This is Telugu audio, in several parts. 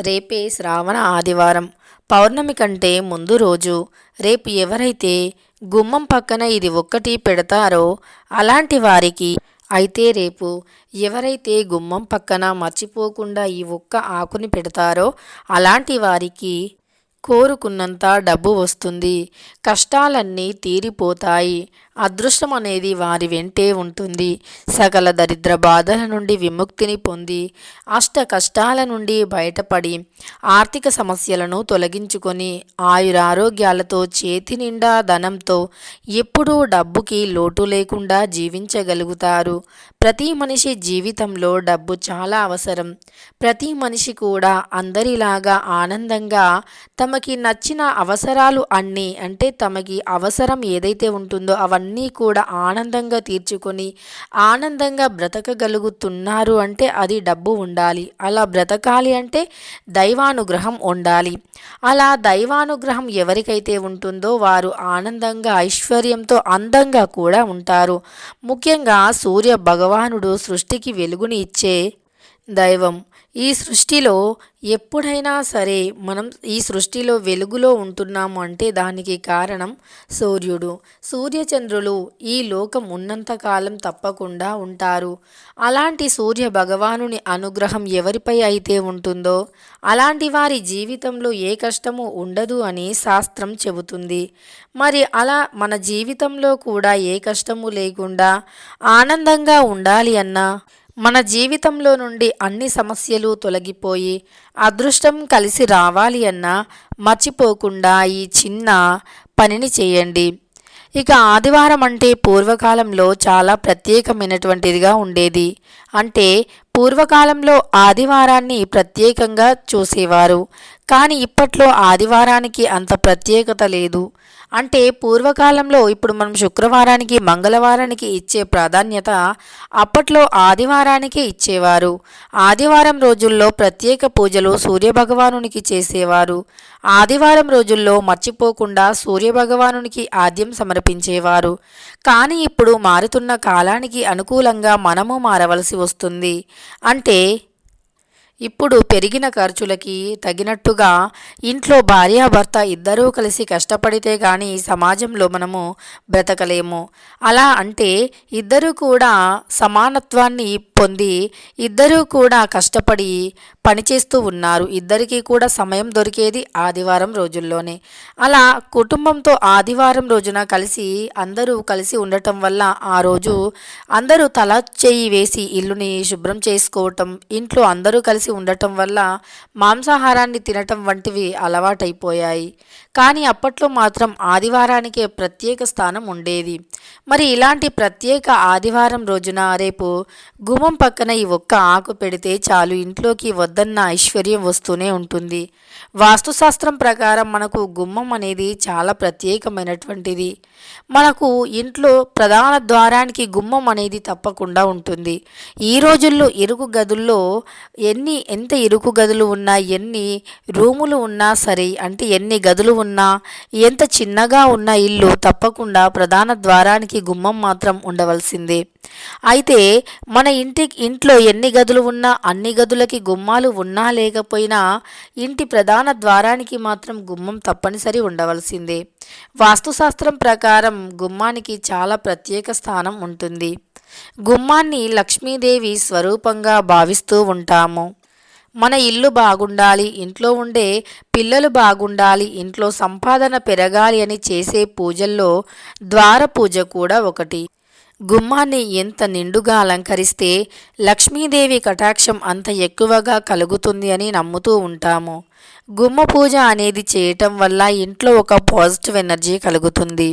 రేపే శ్రావణ ఆదివారం. పౌర్ణమి కంటే ముందు రోజు. రేపు ఎవరైతే గుమ్మం పక్కన ఇది ఒక్కటి పెడతారో అలాంటి వారికి అయితే రేపు ఎవరైతే గుమ్మం పక్కన మర్చిపోకుండా ఈ ఒక్క ఆకుని పెడతారో అలాంటి వారికి కోరుకున్నంత డబ్బు వస్తుంది. కష్టాలన్నీ తీరిపోతాయి. అదృష్టం అనేది వారి వెంటే ఉంటుంది. సకల దరిద్ర బాధల నుండి విముక్తిని పొంది అష్ట కష్టాల నుండి బయటపడి ఆర్థిక సమస్యలను తొలగించుకొని ఆయురారోగ్యాలతో చేతి నిండా ధనంతో ఎప్పుడూ డబ్బుకి లోటు లేకుండా జీవించగలుగుతారు. ప్రతి మనిషి జీవితంలో డబ్బు చాలా అవసరం. ప్రతి మనిషి కూడా అందరిలాగా ఆనందంగా తమకి నచ్చిన అవసరాలు అన్నీ అంటే తమకి అవసరం ఏదైతే ఉంటుందో అవన్నీ కూడా ఆనందంగా తీర్చుకొని ఆనందంగా బ్రతకగలుగుతున్నారు అంటే అది డబ్బు ఉండాలి. అలా బ్రతకాలి అంటే దైవానుగ్రహం ఉండాలి. అలా దైవానుగ్రహం ఎవరికైతే ఉంటుందో వారు ఆనందంగా ఐశ్వర్యంతో అందంగా కూడా ఉంటారు. ముఖ్యంగా సూర్య భగవానుడు సృష్టికి వెలుగుని ఇచ్చే దైవం. ఈ సృష్టిలో ఎప్పుడైనా సరే మనం ఈ సృష్టిలో వెలుగులో ఉంటున్నాము అంటే దానికి కారణం సూర్యుడు. సూర్యచంద్రులు ఈ లోకం ఉన్నంతకాలం తప్పకుండా ఉంటారు. అలాంటి సూర్య భగవానుని అనుగ్రహం ఎవరిపై అయితే ఉంటుందో అలాంటి వారి జీవితంలో ఏ కష్టము ఉండదు అని శాస్త్రం చెబుతుంది. మరి అలా మన జీవితంలో కూడా ఏ కష్టము లేకుండా ఆనందంగా ఉండాలి అన్నా? మన జీవితంలో నుండి అన్ని సమస్యలు తొలగిపోయి అదృష్టం కలిసి రావాలి అన్నా మర్చిపోకుండా ఈ చిన్న పనిని చేయండి. ఇక ఆదివారం అంటే పూర్వకాలంలో చాలా ప్రత్యేకమైనటువంటిదిగా ఉండేది. అంటే పూర్వకాలంలో ఆదివారాన్ని ప్రత్యేకంగా చూసేవారు. కానీ ఇప్పట్లో ఆదివారానికి అంత ప్రత్యేకత లేదు. అంటే పూర్వకాలంలో ఇప్పుడు మనం శుక్రవారానికి మంగళవారానికి ఇచ్చే ప్రాధాన్యత అప్పట్లో ఆదివారానికి ఇచ్చేవారు. ఆదివారం రోజుల్లో ప్రత్యేక పూజలు సూర్యభగవానునికి చేసేవారు. ఆదివారం రోజుల్లో మర్చిపోకుండా సూర్యభగవానునికి ఆద్యం సమర్పించేవారు. కానీ ఇప్పుడు మారుతున్న కాలానికి అనుకూలంగా మనము మారవలసి వస్తుంది. అంటే ఇప్పుడు పెరిగిన ఖర్చులకి తగినట్టుగా ఇంట్లో భార్యాభర్త ఇద్దరూ కలిసి కష్టపడితే కానీ సమాజంలో మనము బ్రతకలేము. అలా అంటే ఇద్దరూ కూడా సమానత్వాన్ని పొంది ఇద్దరూ కూడా కష్టపడి పనిచేస్తూ ఉన్నారు. ఇద్దరికీ కూడా సమయం దొరికేది ఆదివారం రోజుల్లోనే. అలా కుటుంబంతో ఆదివారం రోజున కలిసి అందరూ కలిసి ఉండటం వల్ల ఆ రోజు అందరూ తల చేయి వేసి ఇల్లుని శుభ్రం చేసుకోవటం ఇంట్లో అందరూ కలిసి ఉండటం వల్ల మాంసాహారాన్ని తినటం వంటివి అలవాటైపోయాయి. కానీ అప్పట్లో మాత్రం ఆదివారానికే ప్రత్యేక స్థానం ఉండేది. మరి ఇలాంటి ప్రత్యేక ఆదివారం రోజున రేపు గుమ్మం పక్కన ఈ ఒక్క ఆకు పెడితే చాలు ఇంట్లోకి వద్దన్న ఐశ్వర్యం వస్తూనే ఉంటుంది. వాస్తుశాస్త్రం ప్రకారం మనకు గుమ్మం అనేది చాలా ప్రత్యేకమైనటువంటిది. మనకు ఇంట్లో ప్రధాన ద్వారానికి గుమ్మం అనేది తప్పకుండా ఉంటుంది. ఈ రోజుల్లో ఇరుకు గదుల్లో ఎన్ని ఎంత ఇరుకు గదులు ఉన్నా ఎన్ని రూములు ఉన్నా సరే అంటే ఎన్ని గదులు ఉన్నా ఎంత చిన్నగా ఉన్న ఇల్లు తప్పకుండా ప్రధాన ద్వారానికి గుమ్మం మాత్రం ఉండవలసిందే. అయితే మన ఇంటి ఇంట్లో ఎన్ని గదులు ఉన్నా అన్ని గదులకి గుమ్మాలు ఉన్నా లేకపోయినా ఇంటి ప్రధాన ద్వారానికి మాత్రం గుమ్మం తప్పనిసరి ఉండవలసిందే. వాస్తుశాస్త్రం ప్రకారం గుమ్మానికి చాలా ప్రత్యేక స్థానం ఉంటుంది. గుమ్మాన్ని లక్ష్మీదేవి స్వరూపంగా భావిస్తూ ఉంటాము. మన ఇల్లు బాగుండాలి ఇంట్లో ఉండే పిల్లలు బాగుండాలి ఇంట్లో సంపాదన పెరగాలి అని చేసే పూజల్లో ద్వార పూజ కూడా ఒకటి. గుమ్మాన్ని ఎంత నిండుగా అలంకరిస్తే లక్ష్మీదేవి కటాక్షం అంత ఎక్కువగా కలుగుతుంది అని నమ్ముతూ ఉంటాము. గుమ్మ పూజ అనేది చేయటం వల్ల ఇంట్లో ఒక పాజిటివ్ ఎనర్జీ కలుగుతుంది.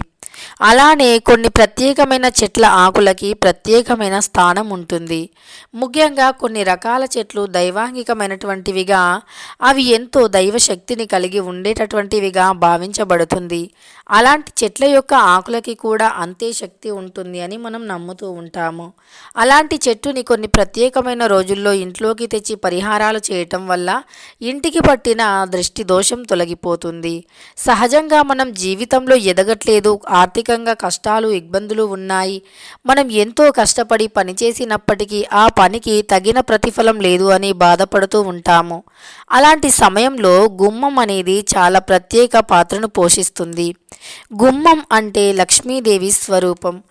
అలానే కొన్ని ప్రత్యేకమైన చెట్ల ఆకులకి ప్రత్యేకమైన స్థానం ఉంటుంది. ముఖ్యంగా కొన్ని రకాల చెట్లు దైవాంగికమైనటువంటివిగా అవి ఎంతో దైవ శక్తిని కలిగి ఉండేటటువంటివిగా భావించబడుతుంది. అలాంటి చెట్ల యొక్క ఆకులకి కూడా అంతే శక్తి ఉంటుంది అని మనం నమ్ముతూ ఉంటాము. అలాంటి చెట్టుని కొన్ని ప్రత్యేకమైన రోజుల్లో ఇంట్లోకి తెచ్చి పరిహారాలు చేయటం వల్ల ఇంటికి పట్టిన దృష్టి దోషం తొలగిపోతుంది. సహజంగా మనం జీవితంలో ఎదగట్లేదు ఆర్థికంగా కష్టాలు ఇబ్బందులు ఉన్నాయి. మనం ఎంతో కష్టపడి పనిచేసినప్పటికీ ఆ పనికి తగిన ప్రతిఫలం లేదు అని బాధపడుతూ ఉంటాము. అలాంటి సమయంలో గుమ్మం అనేది చాలా ప్రత్యేక పాత్రను పోషిస్తుంది. గుమ్మం అంటే లక్ష్మీదేవి స్వరూపం.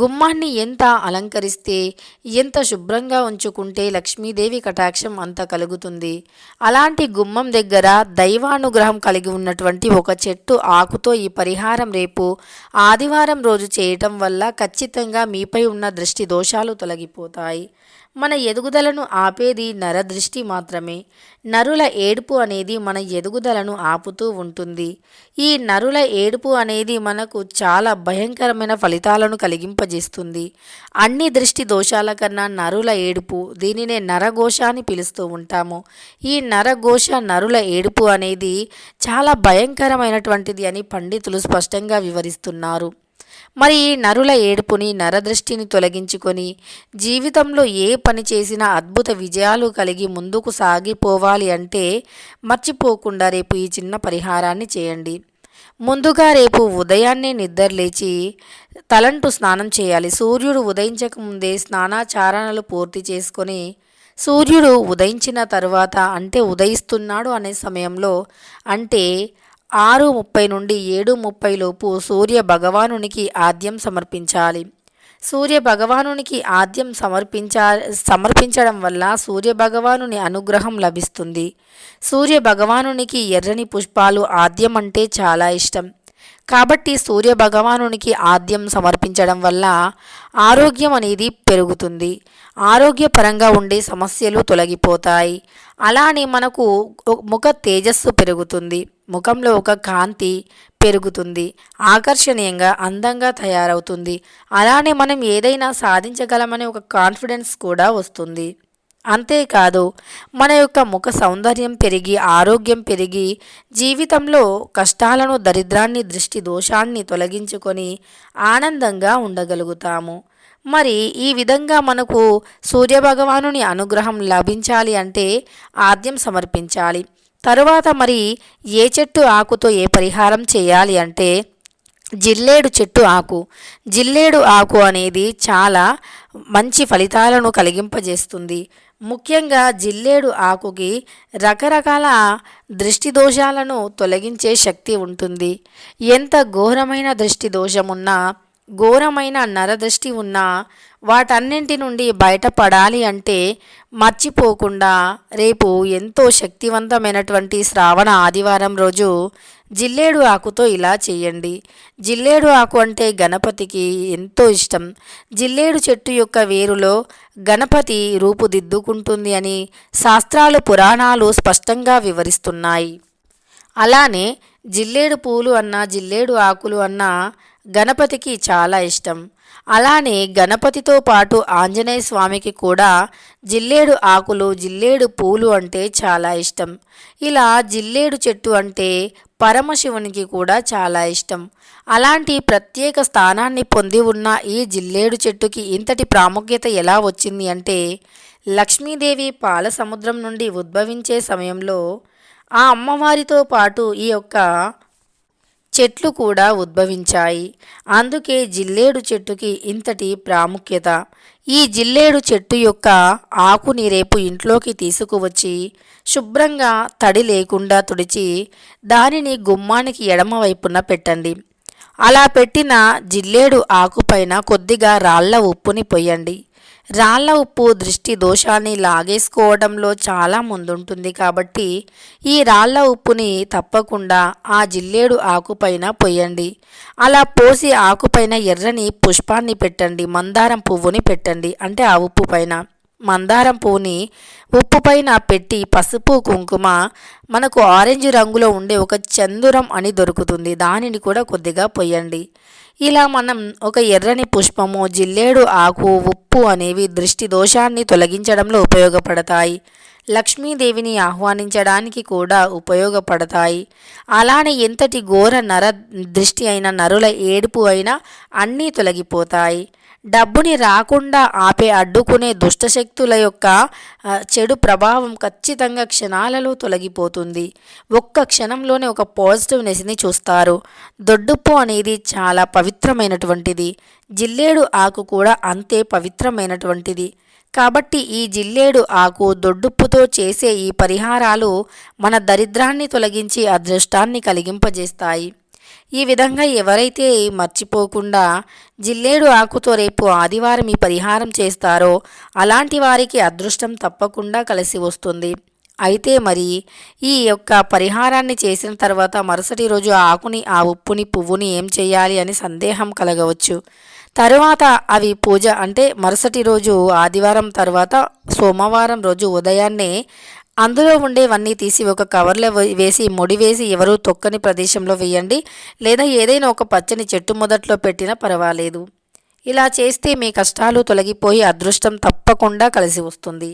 గుమ్మాన్ని ఎంత అలంకరిస్తే ఎంత శుభ్రంగా ఉంచుకుంటే లక్ష్మీదేవి కటాక్షం అంత కలుగుతుంది. అలాంటి గుమ్మం దగ్గర దైవానుగ్రహం కలిగి ఉన్నటువంటి ఒక చెట్టు ఆకుతో ఈ పరిహారం రేపు ఆదివారం రోజు చేయటం వల్ల ఖచ్చితంగా మీపై ఉన్న దృష్టి దోషాలు తొలగిపోతాయి. మన ఎదుగుదలను ఆపేది నరదృష్టి మాత్రమే. నరుల ఏడుపు అనేది మన ఎదుగుదలను ఆపుతూ ఉంటుంది. ఈ నరుల ఏడుపు అనేది మనకు చాలా భయంకరమైన ఫలితాలను కలిగింపజేస్తుంది. అన్ని దృష్టి దోషాల కన్నా నరుల ఏడుపు దీనినే నరఘోష అని పిలుస్తూ ఉంటాము. ఈ నరఘోష నరుల ఏడుపు అనేది చాలా భయంకరమైనటువంటిది అని పండితులు స్పష్టంగా వివరిస్తున్నారు. మరి ఈ నరుల ఏడుపుని నరదృష్టిని తొలగించుకొని జీవితంలో ఏ పని చేసినా అద్భుత విజయాలు కలిగి ముందుకు సాగిపోవాలి అంటే మర్చిపోకుండా రేపు ఈ చిన్న పరిహారాన్ని చేయండి. ముందుగా రేపు ఉదయాన్నే నిద్రలేచి తలంటు స్నానం చేయాలి. సూర్యుడు ఉదయించక ముందే స్నానాచారణలు పూర్తి చేసుకొని సూర్యుడు ఉదయించిన తర్వాత అంటే ఉదయిస్తున్నాడు అనే సమయంలో అంటే ఆరు ముప్పై నుండి ఏడు ముప్పై లోపు సూర్య భగవానునికి ఆద్యం సమర్పించాలి. సూర్య భగవానునికి ఆద్యం సమర్పించా సమర్పించడం వల్ల సూర్య భగవానుని అనుగ్రహం లభిస్తుంది. సూర్య భగవానునికి ఎర్రని పుష్పాలు ఆద్యం అంటే చాలా ఇష్టం. కాబట్టి సూర్య భగవానునికి ఆద్యం సమర్పించడం వల్ల ఆరోగ్యం అనేది పెరుగుతుంది. ఆరోగ్యపరంగా ఉండే సమస్యలు తొలగిపోతాయి. అలానే మనకు ముఖ తేజస్సు పెరుగుతుంది. ముఖంలో ఒక కాంతి పెరుగుతుంది. ఆకర్షణీయంగా అందంగా తయారవుతుంది. అలానే మనం ఏదైనా సాధించగలమనే ఒక కాన్ఫిడెన్స్ కూడా వస్తుంది. అంతేకాదు మన యొక్క ముఖ సౌందర్యం పెరిగి ఆరోగ్యం పెరిగి జీవితంలో కష్టాలను దరిద్రాన్ని దృష్టి దోషాన్ని తొలగించుకొని ఆనందంగా ఉండగలుగుతాము. మరి ఈ విధంగా మనకు సూర్యభగవానుని అనుగ్రహం లభించాలి అంటే ఆద్యం సమర్పించాలి. తరువాత మరి ఏ చెట్టు ఆకుతో ఏ పరిహారం చేయాలి అంటే జిల్లేడు చెట్టు ఆకు. జిల్లేడు ఆకు అనేది చాలా మంచి ఫలితాలను కలిగింపజేస్తుంది. ముఖ్యంగా జిల్లేడు ఆకుకి రకరకాల దృష్టి దోషాలను తొలగించే శక్తి ఉంటుంది. ఎంత ఘోరమైన దృష్టి దోషమున్నా ఘోరమైన నరదృష్టి ఉన్నా వాటన్నింటి నుండి బయటపడాలి అంటే మర్చిపోకుండా రేపు ఎంతో శక్తివంతమైనటువంటి శ్రావణ ఆదివారం రోజు జిల్లేడు ఆకుతో ఇలా చేయండి. జిల్లేడు ఆకు అంటే గణపతికి ఎంతో ఇష్టం. జిల్లేడు చెట్టు యొక్క వేరులో గణపతి రూపుదిద్దుకుంటుంది అని శాస్త్రాలు పురాణాలు స్పష్టంగా వివరిస్తున్నాయి. అలానే జిల్లేడు పూలు అన్న జిల్లేడు ఆకులు అన్నా గణపతికి చాలా ఇష్టం. అలానే గణపతితో పాటు ఆంజనేయ స్వామికి కూడా జిల్లేడు ఆకులు జిల్లేడు పూలు అంటే చాలా ఇష్టం. ఇలా జిల్లేడు చెట్టు అంటే పరమశివునికి కూడా చాలా ఇష్టం. అలాంటి ప్రత్యేక స్థానాన్ని పొంది ఉన్న ఈ జిల్లేడు చెట్టుకి ఇంతటి ప్రాముఖ్యత ఎలా వచ్చింది అంటే లక్ష్మీదేవి పాల సముద్రం నుండి ఉద్భవించే సమయంలో ఆ అమ్మవారితో పాటు ఈ యొక్క చెట్లు కూడా ఉద్భవించాయి. అందుకే జిల్లేడు చెట్టుకి ఇంతటి ప్రాముఖ్యత. ఈ జిల్లేడు చెట్టు యొక్క ఆకుని రేపు ఇంట్లోకి తీసుకువచ్చి శుభ్రంగా తడి లేకుండా తుడిచి దానిని గుమ్మానికి ఎడమవైపున పెట్టండి. అలా పెట్టిన జిల్లేడు ఆకుపైన కొద్దిగా రాళ్ళ ఉప్పుని పొయ్యండి రాళ్ళ ఉప్పు దృష్టి దోషాన్ని లాగేసుకోవడంలో చాలా ముందుంటుంది కాబట్టి ఈ రాళ్ళ ఉప్పుని తప్పకుండా ఆ జిల్లేడు ఆకుపైన పోయండి అలా పోసి ఆకుపైన ఎర్రని పుష్పాన్ని పెట్టండి. మందారం పువ్వుని పెట్టండి. అంటే ఆ ఉప్పు పైన. మందారం పువ్వుని ఉప్పు పైన పెట్టి పసుపు కుంకుమ మనకు ఆరెంజ్ రంగులో ఉండే ఒక చందురం అని దొరుకుతుంది. దానిని కూడా కొద్దిగా పొయ్యండి. ఇలా మనం ఒక ఎర్రని పుష్పము జిల్లేడు ఆకు ఉప్పు అనేవి దృష్టి దోషాన్ని తొలగించడంలో ఉపయోగపడతాయి. లక్ష్మీదేవిని ఆహ్వానించడానికి కూడా ఉపయోగపడతాయి. అలానే ఎంతటి ఘోర నర దృష్టి అయిన నరుల ఏడుపు అయినా అన్నీ తొలగిపోతాయి. డబ్బుని రాకుండా ఆపే అడ్డుకునే దుష్టశక్తుల యొక్క చెడు ప్రభావం ఖచ్చితంగా క్షణాలలో తొలగిపోతుంది. ఒక్క క్షణంలోనే ఒక పాజిటివ్నెస్ని చూస్తారు. దొడ్డుప్పు అనేది చాలా పవిత్రమైనటువంటిది. జిల్లేడు ఆకు కూడా అంతే పవిత్రమైనటువంటిది. కాబట్టి ఈ జిల్లేడు ఆకు దొడ్డుప్పుతో చేసే ఈ పరిహారాలు మన దరిద్రాన్ని తొలగించి అదృష్టాన్ని కలిగింపజేస్తాయి. ఈ విధంగా ఎవరైతే మర్చిపోకుండా జిల్లేడు ఆకుతో రేపు ఆదివారం ఈ పరిహారం చేస్తారో అలాంటి వారికి అదృష్టం తప్పకుండా కలిసి వస్తుంది. అయితే మరి ఈ యొక్క పరిహారాన్ని చేసిన తర్వాత మరుసటి రోజు ఆ ఆకుని ఆ ఉప్పుని పువ్వుని ఏం చేయాలి అని సందేహం కలగవచ్చు. తరువాత అవి పూజ అంటే మరుసటి రోజు ఆదివారం తర్వాత సోమవారం రోజు ఉదయాన్నే అందులో ఉండేవన్నీ తీసి ఒక కవర్లో వేసి ముడి వేసి ఎవరూ తొక్కని ప్రదేశంలో వేయండి. లేదా ఏదైనా ఒక పచ్చని చెట్టు మొదట్లో పెట్టినా పర్వాలేదు. ఇలా చేస్తే మీ కష్టాలు తొలగిపోయి అదృష్టం తప్పకుండా కలిసి వస్తుంది.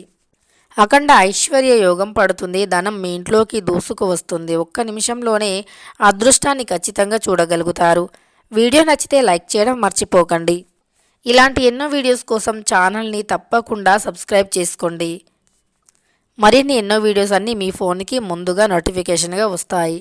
అఖండ ఐశ్వర్య యోగం పడుతుంది. ధనం మీ ఇంట్లోకి దూసుకు వస్తుంది. ఒక్క నిమిషంలోనే అదృష్టాన్ని ఖచ్చితంగా చూడగలుగుతారు. వీడియో నచ్చితే లైక్ చేయడం మర్చిపోకండి. ఇలాంటి ఎన్నో వీడియోస్ కోసం ఛానల్ని తప్పకుండా సబ్స్క్రైబ్ చేసుకోండి. మరిన్ని ఎన్నో వీడియోస్ అన్నీ మీ ఫోన్కి ముందుగా నోటిఫికేషన్గా వస్తాయి.